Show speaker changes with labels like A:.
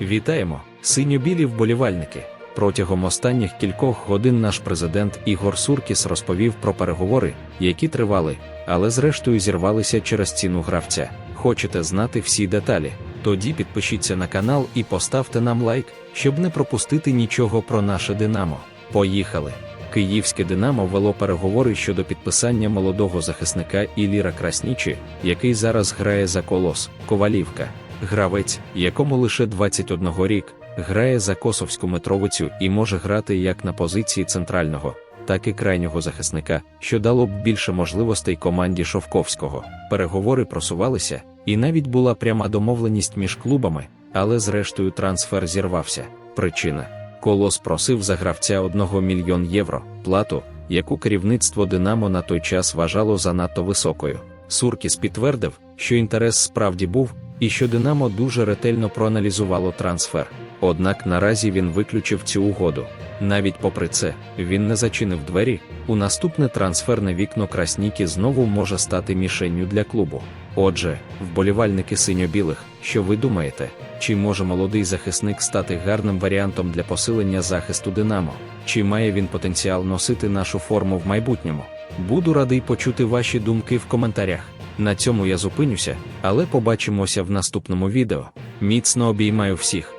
A: Вітаємо, синьо-білі вболівальники. Протягом останніх кількох годин наш президент Ігор Суркіс розповів про переговори, які тривали, але зрештою зірвалися через ціну гравця. Хочете знати всі деталі? Тоді підпишіться на канал і поставте нам лайк, щоб не пропустити нічого про наше Динамо. Поїхали! Київське Динамо вело переговори щодо підписання молодого захисника Іліра Краснічі, який зараз грає за колос Ковалівка. Гравець, якому лише 21 рік, грає за Косовську Митровицю і може грати як на позиції центрального, так і крайнього захисника, що дало б більше можливостей команді Шовковського. Переговори просувалися, і навіть була пряма домовленість між клубами, але зрештою трансфер зірвався. Причина Колос просив за гравця 1 мільйон євро плату, яку керівництво Динамо на той час вважало занадто високою. Суркіс підтвердив, що інтерес справді був, і що Динамо дуже ретельно проаналізувало трансфер. Однак наразі він виключив цю угоду. Навіть попри це, він не зачинив двері. У наступне трансферне вікно Краснікі знову може стати мішенню для клубу. Отже, вболівальники синьо-білих, що ви думаєте, чи може молодий захисник стати гарним варіантом для посилення захисту Динамо? Чи має він потенціал носити нашу форму в майбутньому? Буду радий почути ваші думки в коментарях. На цьому я зупинюся, але побачимося в наступному відео. Міцно обіймаю всіх.